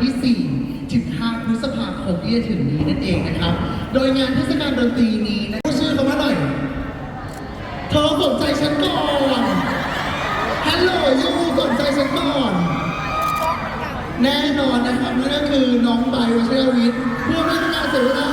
ที่ 4 ถึง 5 พฤษภาคมที่จะถึงนี้นั่นเองนะครับ โดยงานเทศกาลดนตรีนี้นะชื่อเขามาหน่อยเธอสนใจฉันก่อนฮัลโหลยูสนใจฉันก่อน แน่นอนนะครับนั่นก็คือน้องใบวชิรวิทย์เพื่อไม่ให้เป็นการเสวนา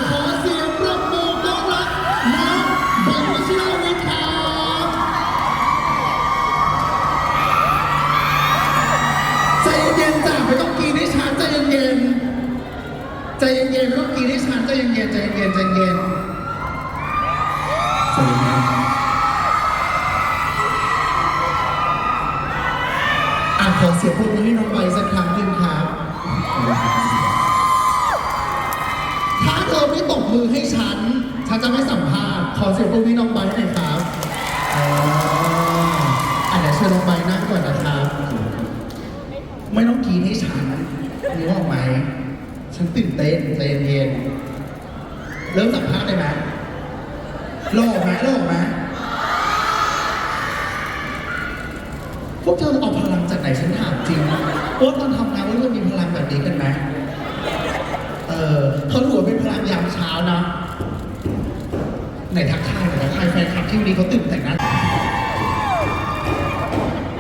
ใจเย็นๆไม่ต้องกรีดให้ฉันใจเย็นๆใจเย็นๆใจเย็นสวัสดีครับอะขอเสียงปรบมือให้น้องใบสักครั้งหนึ่งครับถ้าเธอไม่ตบมือให้ฉัน ฉันจะไม่สัมภาษณ์ขอเสียงปรบมือให้น้องใบหน่อยครับอ๋ออะเดี๋ยวเชิญน้องใบนั่งก่อนนะครับ ไม่ต้องกรีดให้ฉันรู้ออกไหม ฉันตื่นเต้นใจเย็นๆเริ่มสัมภาษณ์ได้ไหมรออกไหมรออกไหม พวกเธอเอาพลังจากไหนฉันถามจริงว่าตอนทำงานว่าเธอมีพลังแบบนี้กันไหมเออเขาถือว่าเป็นพลังยามเช้านะไหนทักทายหน่อยทักทายแฟนคลับที่วันนี้เขาตื่นแต่งนั้น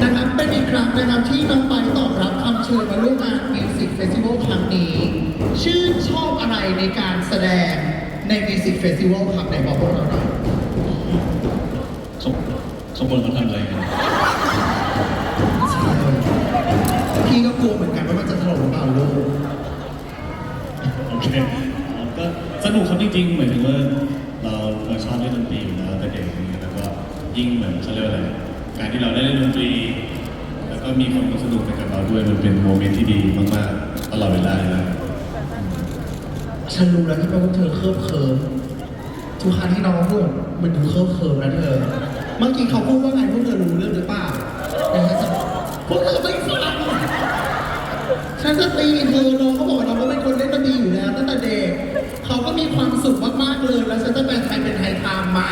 นะครับเป็นอีกครั้งนะครับที่น้องไปตอบรับคำเชิญมาร่วมงานมิวสิกเฟสติวัลครั้งนี้ ชื่นชอบอะไรในการแสดงในมิวสิกเฟสติวัลครับไหนบอกพวกเราหน่อยขบขบวนเขาทำอะไรกันี่ก็กลัวเหมือนกันว่ามันจะถล่มหรือเปล่าลูกโอเคก็สนุกครับจริงๆเหมือนถึงว่าเราเราชอบเล่นดนตรีอยู่แล้วแต่เด็กอย่างเงี้ยแล้วก็ยิ่งเหมือนเขาเรียกว่าอะไรการที่เราได้เล่นดนตรี แล้วก็มีคนมาสนุกไปกับเราด้วยมันเป็นโมเมนต์ที่ดีมากๆตลอดเวลาเลยนะฉันรู้แล้วที่แปลว่าเธอเคิบเคิมทุกครั้งที่น้องพูดมันดูเคิบเคิมนะเธอ เมื่อกี้เขาพูดว่าไงพวกเธอรู้เรื่องหรือเปล่าเดี๋ยวฉันจะพวกเธอไม่ ฟังฉันจะตีเธอน้องเขาบอกว่าน้องก็เป็นคนเล่นดนตรีอยู่แล้วตั้งแต่เด็กเขาก็มีความสุขมากๆเลย แล้วฉันจะเป็นไทยเป็นไทยทางใหม่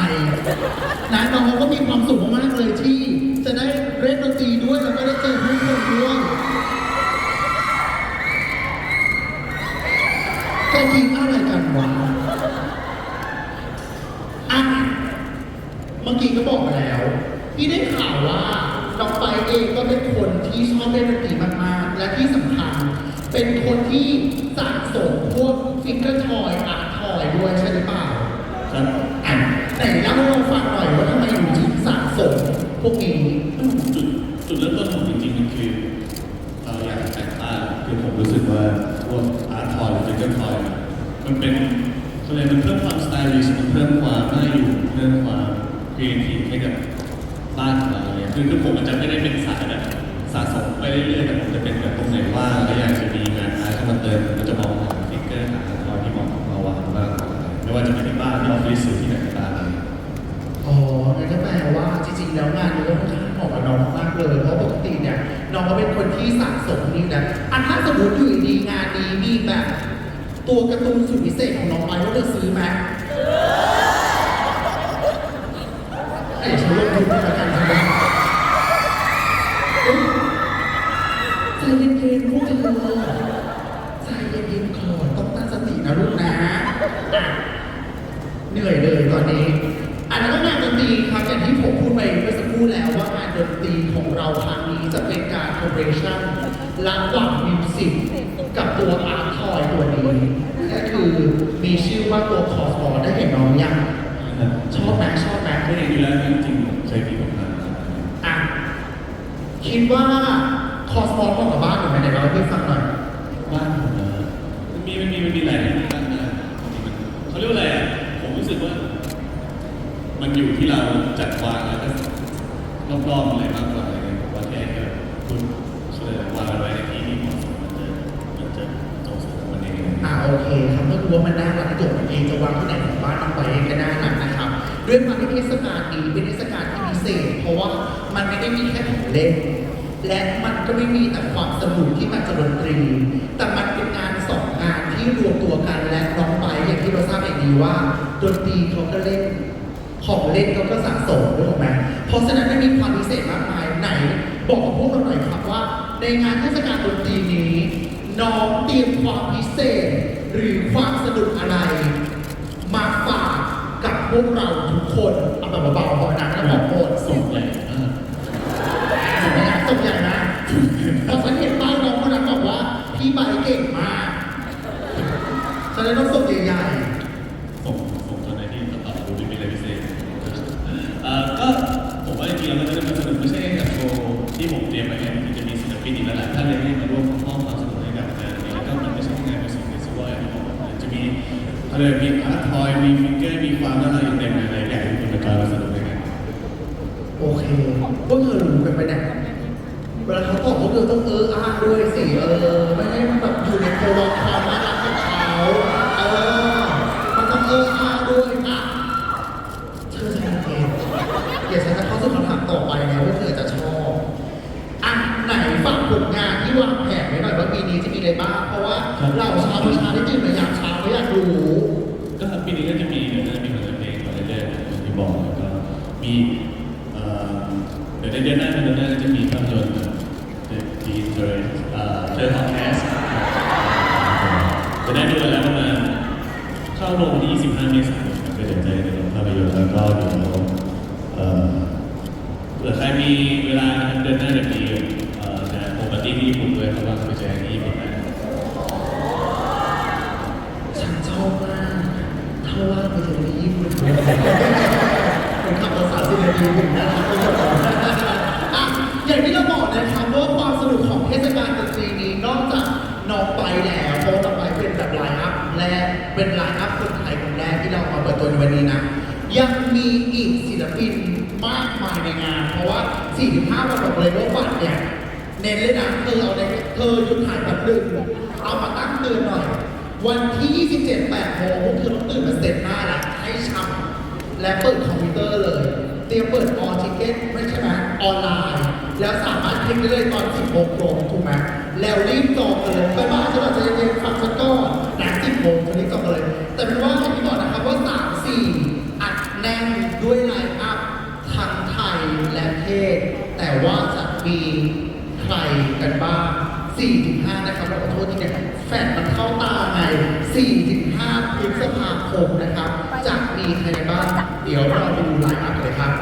นะน้องเขาก็มีความสุขมากๆเลยที่ จะได้เล่นดนตรีด้วยแล้วก็ได้เจอผู้คนด้วยก็ยิงอะไรกันวะอะเมื่อกี้ก็บอกไปแล้ว ที่ได้ข่าวว่าน้องไปเองก็เป็นคนที่ชอบเล่นดนตรีมากๆ และที่สำคัญ เป็นคนที่สะสมพวกฟิกเกอร์ทอยอาร์ตทอยด้วยใช่หรือเปล่าครับอะไหนเล่าให้เราฟังหน่อยว่าทำไมถึงสะสมพวกนี้จุดจุดเริ่มต้นของจริงๆมันคือเราอยากแต่งบ้าคือผมรู้สึกว่าพวกอาร์ตทอยหรือฟิกเกอร์ทอยมันเป็นเขาเรียกมันเพิ่มความสไตลิชมันเพิ่มความน่าอยู่เพิ่มความครีเอทีฟให้กับบ้านของเราเนี่ยคือคือผมมันจะไม่ได้เป็นสายแบบะสมไปเรื่อยๆแต่ผมจะเป็นแบบตรงไหนว่าแล้วอยากจะมีงานอาร์ตเข้ามาเติมผมก็จะมองหาฟิกเกอร์หาอาร์ตทอยที่เหมาะกับเราวางบ้างไม่ว่าจะเป็นที่บ้านที่ออฟฟิศหรือที่ไหนก็ตามอ๋อนั่นก็แปลว่าจริงๆ แล้วงานนี้ก็ค่อนข้างเหมาะกับน้องมากเลยเพราะปกติเนี่ยน้องก็เป็นคนที่สะสมนี่นะอันถ้าสมมติอยู่ดีงานนี้มีแบบ ตัวการ์ตูนสุดพิเศษของน้องไปว่าจะซื้อไหมเอ้ยฉันลงทุนไปแล้วกันใช่ไหมเอ้ยใจเย็นๆพวกเธอใจเย็นๆก่อนต้องตั้งสตินะลูกนะอะ เหนื่อยเลยตอนนี้ อันนั้นก็งานดนตรีครับอย่างที่ผมพูดไปเมื่อสัก ครู่แล้วว่างานดนตรีของเราครั้งนี้จะเป็นการคอลเรชั่นระหว่างมิวสิกกับตัวอาร์ตทอยตัวนี้ก็คือมีชื่อว่าตัวคอสมอได้เห็นน้องยังชอบไหมชอบไหมไม่เห็นอยู่แล้วจริงๆผมเคยมีผลงานมาอะคิดว่าคอสมอเหมาะกับบ้านหรือไม่ไหนเราให้พี่ฟังหน่อยบ้านผมนะมันมีมันมีมันมีหลายที่ตั้งได้จริงๆมันเขาเรียกว่าอะไรอะผมรู้สึกว่า มันอยู่ที่เราจัดวางแล้ว ก็รอบๆอะไรมากกว่าอะไรเงี้ยผมว่าแค่ก็คุณเขาเรียกอวางอาไว้ในที่ที่เหมาะสมมันจะมันจะตรงสมมันเองอ่าโอเคครับเมื่อรู้ว่ามันน่ารักตัวมันเองจะวางที่ไหนของบ้านเอาไปเองก็น่ารักนะครับ ด้วยความที่เทศกาลนี้เป็นเทศกาลที่พิเศษ เพราะว่ามันไม่ได้มีแค่ของเล่นและมันก็ไม่มีแต่ความสนุกที่มาจากดนตรี แต่มันเป็นงานสองงานที่รวมตัวกันและน้องไปอย่างที่เราทราบอย่างดีว่าดนตรีเขาก็เล่น ของเล่นเขาก็สะสมด้วยถูกไหมเพราะฉะนั้นไม่มีความพิเศษมากมายไหน บอกพวกเราหน่อยครับว่า ในงานเทศกาลดนตรีนี้น้องเตรียมความพิเศษ หรือความสนุกอะไร มาฝากกับพวกเราทุกคนเอาแบบเบาๆพอนะแล้วบอกหมดส่งใหญ่มากส่งใหญ่ส่งใหญ่นะพอฉันเห็นป้ายน้องคนนั้นบอกว่าพี่ใบเก่งมากฉันเลยต้องส่ง สิเออไม่ให้มันแบบอยู่ในโครงความน่ารักของเขาเออมันต้องเอออาด้วยอะเธอจะเองเดี๋ยวฉันจะเข้าสู่คำถามต่อไปนะว่าเธอจะชอบอะไหนฝากผลงานที่วางแผนไว้หน่อยว่าปีนี้จะมีอะไรบ้าง เพราะว่าเราชาวประชาที่ตื่นมาอยากเช้าก็อยากรู้ก็ปีนี้ก็จะมีเดี๋ยวจะมีผลงานเพลงมาเรื่อยๆอย่างที่บอกแล้วก็มีเอ่อเดี๋ยวในเดือนหน้าเดือนหน้าก็จะมีภาพยนตร์เดอะดีเทอร์เอ่อเทอร์ฮอตแคสจะได้ดูกันแล้วประมาณเข้าโรงวันที่25เมษายนครับก็เดี๋ยวจะได้ดูภาพยนตร์แล้วก็เดี๋ยวเอ่อเผื่อใครมีเวลาเดือนหน้าเดี๋ยวมีเอ่อจะโปรปาร์ตี้ที่ญี่ปุ่นด้วยเพราะว่าไปเจอกันที่ญี่ปุ่นนะ อบมากถ้าว่าไปเจอที่ญี่ปุ่นผมขับรถสามสิบนาทีถึงนะครับทุกคนอะอย่างที่เราบอกนะครับว่าความสนุกของเทศกาลดนตรีนี้นอกจากน้องไปแล้วเพราะต่อไปเป็นแบบไลน์อัพแรกเป็นไลน์อัพคนไทยคนแรกที่เรามาเปิดตัวในวันนี้นะ ยังมีอีกศิลปินมากมายในงาน เพราะว่า 45วันบอกเลยว่าบัตรเนี่ยเน้นเลยนะเธอเอาในเธอหยุดถ่ายแบบหนึ่งเอามาตั้งเตือนหน่อย วันที่ 27 8โมงพวกเธอต้องตื่นมาเซ็ตหน้าแล้วให้ช้ำและเปิดคอมพิวเตอร์เลย เตรียมเปิดออทิเก็ตไม่ใช่ไหมออนไลน์ แล้วสามารถคลิกได้เลยตอน 10โมงตรงถูกไหมแล้วรีบจองกันเลยไปบ้านฉันอาจะเย็นๆฟังฉันก่อนนะ10โมงจะรีบจองกันเลย แต่เป็นว่าอย่างที่บอกนะครับว่า 3 4 อัดแน่นด้วยไลน์อัพทั้งไทยและเทศ แต่ว่าจะมีใครกันบ้าง4-5 นะครับเราขอโทษทีเนี่ย แฟนมันเข้าตาไง4-5พฤษภาคมนะครับจะมีใครกันบ้างเดี๋ยวเราไปดูไลน์อัพกันเลยครับ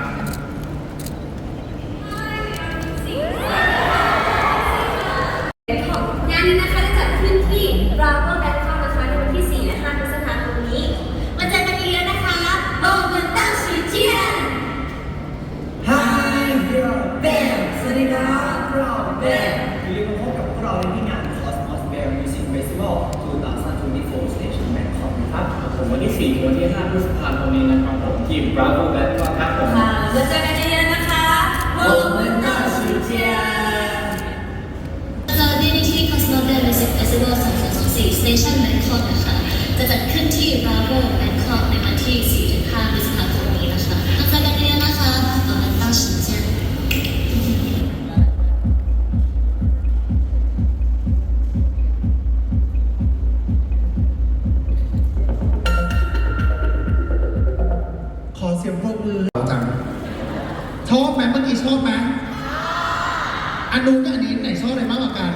คะโบกันตั้งชื่อเจียนเจอที่นี่ที่ Cosmo Bear Music Festival 2024 Station Bangkok นะคะจะจัดขึ้นที่ Bravo Bangkok ในวันที่4 อบไหมเมื่อกี้ชอบไหมอันนู้นกับอันนี้ไหนชอบอะไรมากกว่ากัน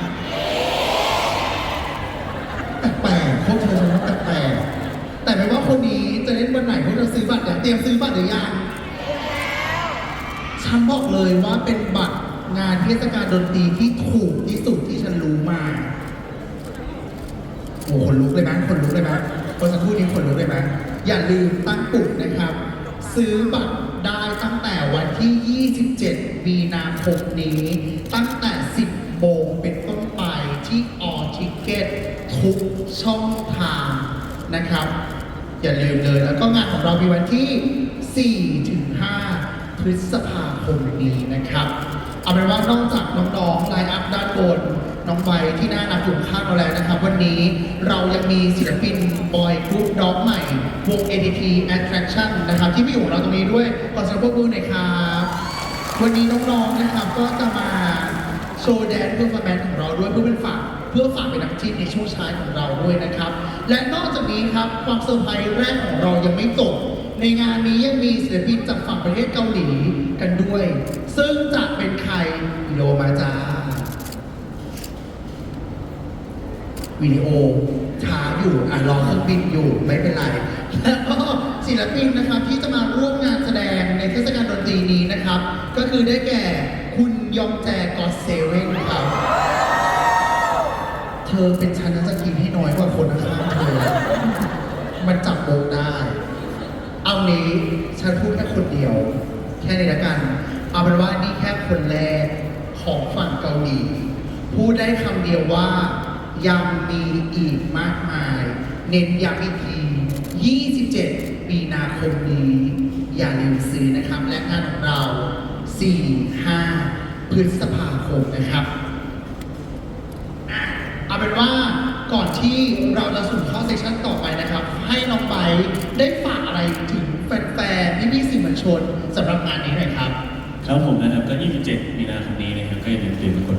แปลกๆพวกเธอชอบแปลกๆแต่ไม่ว่าคนนี้จะเล่นวันไหนพวกเธอซื้อบัตรอยาเตรียมซื้อบัตรหรือยังฉันบอกเลยว่าเป็นบัตรงานเทศกาลดนตรีที่ถูกที่สุดที่ฉันรู้มาโอ้คนลุกเลยไหมคนลุกเลยไหมคนสักครู่นี้คนลุกเลยไหมอย่าลืมตั้งปลุกนะครับ ซื้อบัตร ตั้งแต่วันที่ 27 มีนาคมนี้ ตั้งแต่ 10 โมงเป็นต้นไปที่ออทิเกตทุกช่องทางนะครับ อย่าลืมเลยแล้วก็งานของเรามีวันที่ 4 ถึง 5 พฤษภาคมนี้นะครับ เอาเป็นว่านอกจากน้องๆไลน์อัพด้านบน น้องใบที่น่ารักอยู่ข้างเราแล้วนะครับ วันนี้เรายังมีศิลปินบอยกรุ๊ปด็อกใหม่วง ADT Attraction นะครับ ที่มาอยู่กับเราตรงนี้ด้วยขอเสียงปรบมือหน่อยครับวันนี้น้องๆนะครับก็จะมาโชว์แดนเพื่อร์ฟอร์แมนซ์ของเราด้วยเพื่อเป็นฝากเพื่อฝากเป็นนักจีนในช่วงช้าของเราด้วยนะครับ และนอกจากนี้ครับความเซอร์ไพรส์แรกของเรายังไม่จบในงานนี้ยังมีศิลปินจากฝั่งประเทศเกาหลีกันด้วย ซึ่งจะเป็นใครโยมาจ้า วิดีโอช้าอยู่อะรอเครื่องบินอยู่ไม่เป็นไร แล้วก็ศิลปินนะครับที่จะมาร่วมงานแสดงในเทศกาลดนตรีนี้นะครับ ก็คือได้แก่คุณยองแจกอเซเว่นครับ เธอเป็นชั้นจะกินให้น้อยกว่าคนข้างเธอ มันจับโบกได้ เอานี้ฉันพูดแค่คนเดียว แค่นี้ละกัน เอาเป็นว่านี่แค่คนแรกของฝั่งเกาหลีพูดได้คำเดียวว่ายัง มีอีกมากมาย เน้นย้ำอีกที 27 มีนาคมนี้ อย่าลืมซื้อนะครับ และงานของเรา 4-5 พฤษภาคมนะครับ เอาเป็นว่าก่อนที่เราจะสู่เข้าเซสชั่นต่อไปนะครับ ให้น้องไบร์ทได้ฝากอะไรถึงแฟนๆพี่ๆสื่อมวลชนสำหรับงานนี้หน่อยครับ ครับผมนะครับก็ 27 มีนาคมนี้นะครับก็อย่าลืมตรียมกด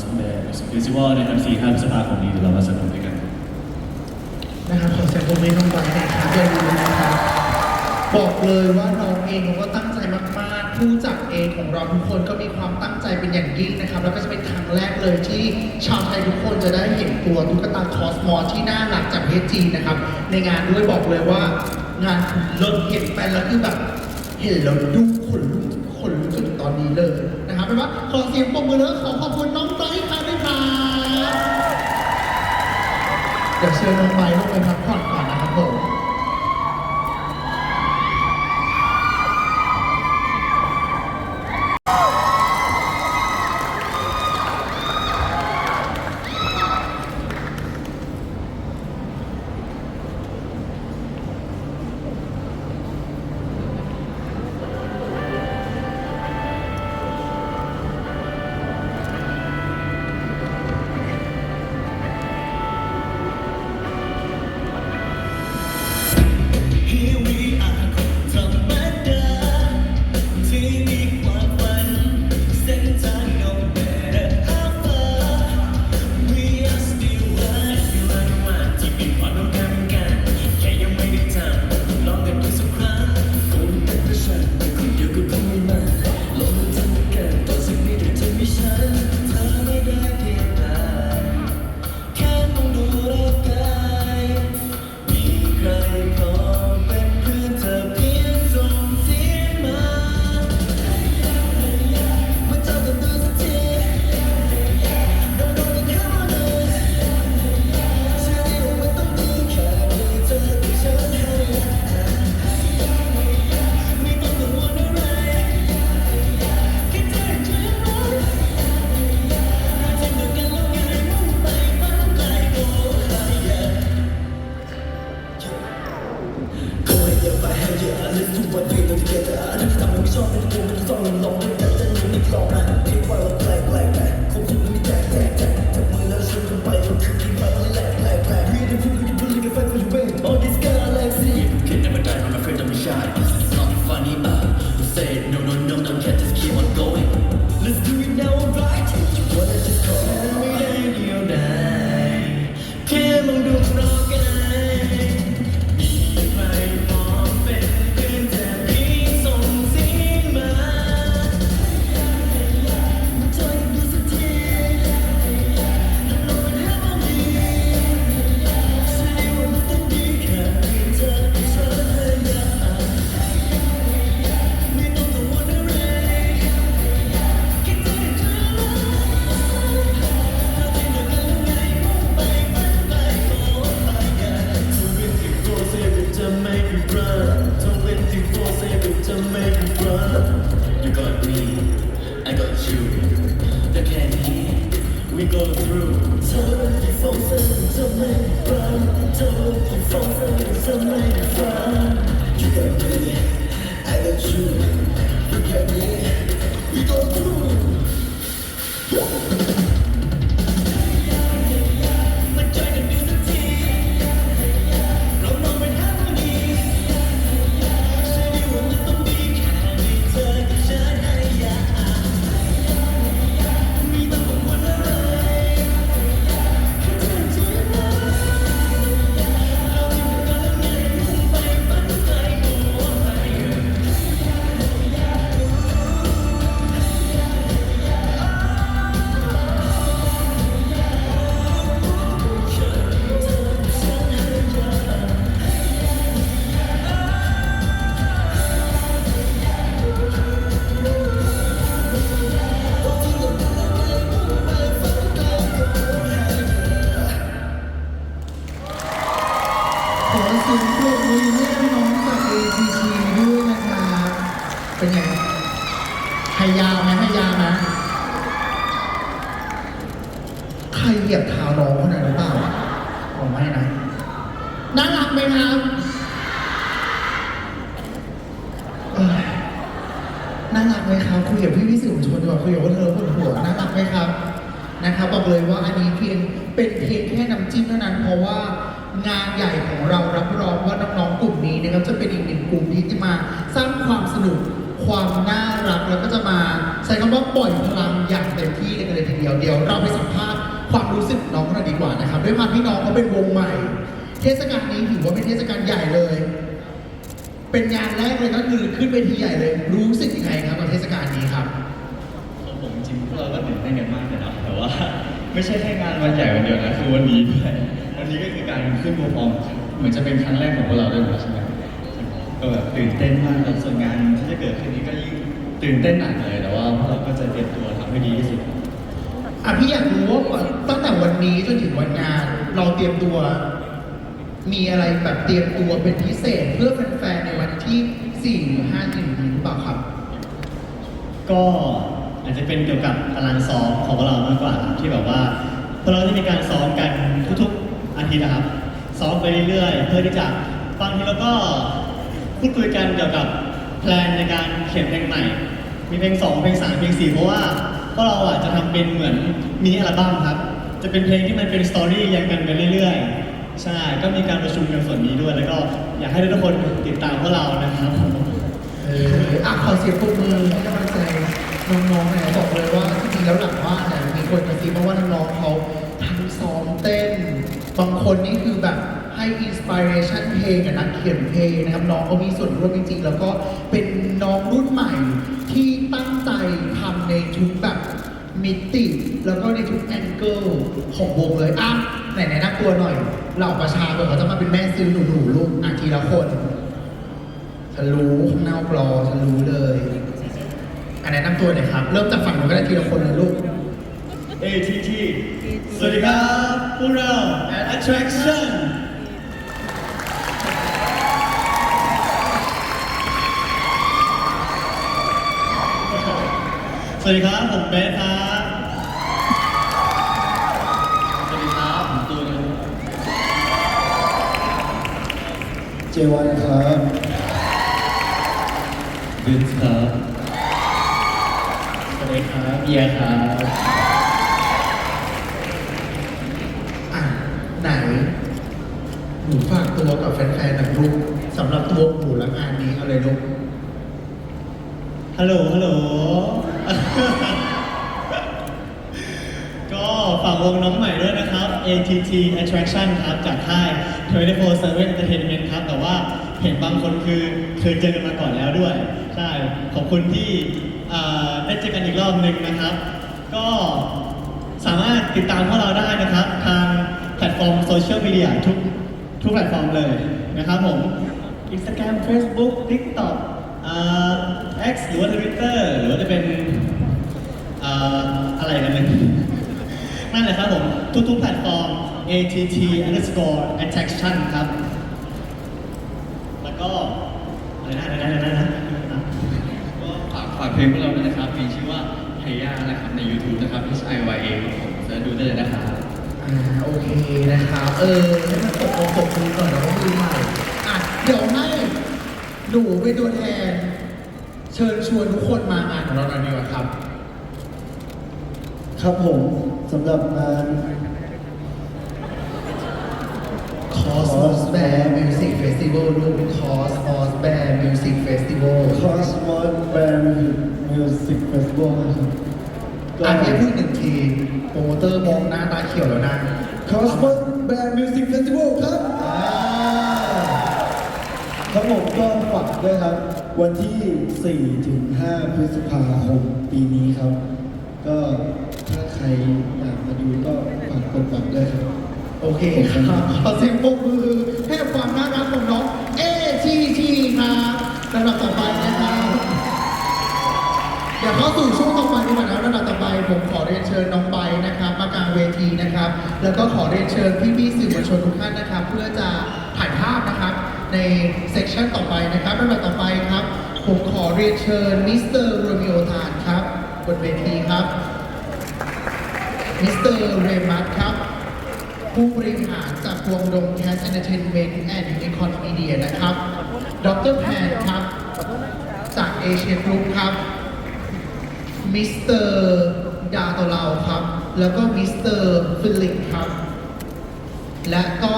Cosmos Band Music Festival นะครับ4-5พฤษภาคมนี้เดี๋ยวเรามาสนุกด้วยกัน นะครับขอเสียงปรบมือให้น้องบร์ทหน่อยครับอย่าลืมนะครับบอกเลยว่าน้องเองเขาก็ตั้งใจมากๆ ผู้จัดเองของเราทุกคนก็มีความตั้งใจเป็นอย่างยิ่งนะครับ แล้วก็จะเป็นครั้งแรกเลยที่ชาวไทยทุกคนจะได้เห็นตัวตุ๊กตาคอสมอที่น่ารักจากประเทศจีนนะครับ ในงานด้วยบอกเลยว่างานเลิศเห็นไปแล้วคือแบบเห็นแล้วดูขนลุกขนลุกจนถึงตอนนี้เลยนะครับเป็นว่าขอเสียงปรบมือแล้วขอขอบคุณน้องไบร์ทอี เดี๋ยวเชิญน้องไบร์ทลงไปพักผ่อนก่อน ว่างานใหญ่ของเรารับรองว่าน้องๆกลุ่มนี้นะครับจะเป็นอีกหนึ่งกลุ่มที่จะมาสร้างความสนุกความน่ารักแล้วก็จะมาใช้คำว่าปล่อยพลังอย่างเต็มที่กันเลยทีเดียวเดี๋ยวเราไปสัมภาษณ์ความรู้สึกน้องกันดีกว่านะครับด้วยความที่น้องเขาเป็นวงใหม่ เทศกาลนี้ถือว่าเป็นเทศกาลใหญ่เลย เป็นงานแรกเลยก็คือขึ้นเวทีใหญ่เลย รู้สึกยังไงครับกับเทศกาลนี้ครับผมจริงๆพวกเราก็ตื่นเต้นกันมากเลยนะแต่ว่า ไม่ใช่แค่งานวันใหญ่วันเดียวนะคือวันนี้ด้วย นนี้ก็คือการขึ้นโปรฟอร์มเหมือนจะเป็นครั้งแรกของพวกเราด้วยนะใช่ไหมก็แบบตื่นเต้นมากครับส่วนงานที่จะเกิดขึ้นนี้ก็ยิ่งตื่นเต้นหนักเลยแต่ว่าพวกเราก็จะเตรียมตัวทำให้ดีที่สุดอะพี่อยากรู้ว่าตั้งแต่วันนี้จนถึงวันงาน เราเตรียมตัว มีอะไรแบบเตรียมตัวเป็นพิเศษเพื่อแฟนๆในวันที่ 4 หรือ5ถึงนี้หรือเปล่าครับ ก็อาจจะเป็นเกี่ยวกับตารางซ้อมของพวกเรามากกว่าครับที่แบบว่าพวกเราจะมีการซ้อมกันทุกๆ อาทิตย์นะครับซ้อมไปเรื่อยๆ เพื่อที่จะบางทีเราก็พูดคุยกันเกี่ยวกับแพลนในการเขียนเพลงใหม่ มีเพลงสองเพลงสามเพลงสี่เพราะว่าพวกเราอะจะทำเป็นเหมือนมินิอัลบั้มครับ จะเป็นเพลงที่มันเป็นสตอรี่ยังกันไปเรื่อยๆ ใช่ ก็มีการประชุมกันส่วนนี้ด้วย แล้วก็อยากให้ทุกคนติดตามพวกเรานะครับเอออะขอเสียงปรบมือให้กำลังใจน้องๆหน่อยบอกเลยว่าจริงๆแล้วหลังบ้านเนี่ยมีคนกระซิบมาว่าน้องๆเขา ทั้งซ้อมเต้น บางคนนี่คือแบบให้อินสปิเรชันเพลงกับนักเขียนเพลงนะครับ น้องเขามีส่วนร่วมจริงๆ แล้วก็เป็นน้องรุ่นใหม่ที่ตั้งใจทำในทุกแบบมิติ แล้วก็ในทุกแองเกิลของวงเลยอะไหนๆนะนำตัวหน่อย เหล่าประชาชนเขาจะมาเป็นแม่ซื้อหนูๆลูกอะทีละคนฉันรู้ข้างน้าปลอฉันรู้เลยอันแนะนำตัวหน่อยครับ เริ่มจากฝั่งหนูก็ได้ทีละคนเลยลูก ATT สวัสดีครับพวกเรา Attraction สวัสดีครับ ผมเบสครับ สวัสดีครับ ผมตูนครับเจวันครับบินครับ สวัสดีครับเบียร์ครับ อะไหน หนูฝากตัวกับแฟนๆหน่อยลูกสำหรับตัวหนูและงานนี้เอาเลยลูกฮัลโหล ฮัลโหล ก็ฝากวงน้องใหม่ด้วยนะครับ ATT Attraction ครับ จากค่าย24/7 Entertainment ครับ แต่ว่าเห็นบางคนคือเคยเจอกันมาก่อนแล้วด้วย ใช่ ขอบคุณที่เอ่อได้เจอกันอีกรอบหนึ่งนะครับ ก็สามารถติดตามพวกเราได้นะครับ ทางแพลตฟอร์มโซเชียลมีเดียทุก ทุกแพลตฟอร์มเลยนะครับผม Instagram Facebook TikTok อ่า X หรือว่า Twitter หรือว่าจะเป็นอ่าอะไรกันเนี่ยนั่นแหละครับผม ทุกๆแพลตฟอร์ม ATT underscore attraction ครับ แล้วก็อะไรนะอะไรนะอะไรนะอะไรนะก็ฝากฝากเพลงพวกเราด้วยนะครับ มีชื่อว่าเฮียนะครับ ใน YouTube นะครับ H I Y A ครับผมเสิร์ชดูได้เลยนะครับ อ่าโอเคนะครับเออให้มันตกลงตกมือก่อนแล้วก็มือใหม่อะเดี๋ยวให้หนูเป็นตัวแทน เชิญชวนทุกคนมางานของเราหน่อยดีกว่าครับ ครับผมสำหรับงาน Cosmos Bear Music Festival รูป Cosmos Bear Music Festival Cosmos Band Music Festival นะครับก็อะพี่พูดหนึ่งที โปรโมเตอร์มองหน้าตาเขียวแล้วนะ Cosmos Band Music Festival ครับอ่าครับผมก็ฝากด้วยครับ วันที่ 4 ถึง 5 พฤษภาคมปีนี้ครับ ก็ถ้าใครอยากมาดูก็ฝากกดบัตรด้วยครับ โอเคครับขอเสียงปรบมือให้กับความน่ารักของน้อง ATT ครับลำดับต่อไปนะครับเดี๋ยวเข้าสู่ช่วงต่อไปดีกว่านะลำดับต่อไปผมขอเรียนเชิญน้องไป เวทีนะครับ แล้วก็ขอเรียนเชิญพี่ๆสื่อมวลชนทุกท่านนะครับ เพื่อจะถ่ายภาพนะครับ ในเซกชันต่อไปนะครับลำดับต่อไปครับ ผมขอเรียนเชิญมิสเตอร์โรมิโอทานครับบนเวทีครับมิสเตอร์เรมัสครับ ผู้บริหารจากวงดงแคส e อนเตอร์เทนเมนต์แอนด์ยูนิคอนมีเดียนะครับ ดรแพนครับ จากเอเชียกรุ๊ปครับ มิสเตอร์ดาโตเลาครับ แล้วก็มิสเตอร์ฟิลิปครับ และก็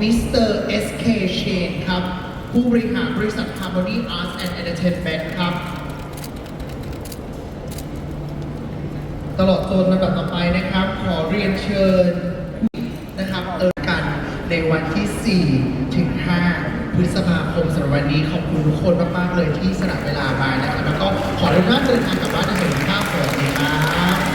มิสเตอร์เอสเคเชนครับ ผู้บริหารบริษัท Harmony Arts and Entertainment ครับ ตลอดจนลำดับต่อไปนะครับ ขอเรียนเชิญนะครับเอิกันในวันที่ 4 ถึง 5 พฤษภาคมสำหรับวันนี้ขอบคุณทุกคนมาก ๆ เลยที่สละเวลามานะครับ แล้วก็ขอทุกท่านเดินทางกลับบ้านในสวัสดิภาพสวัสดีครับ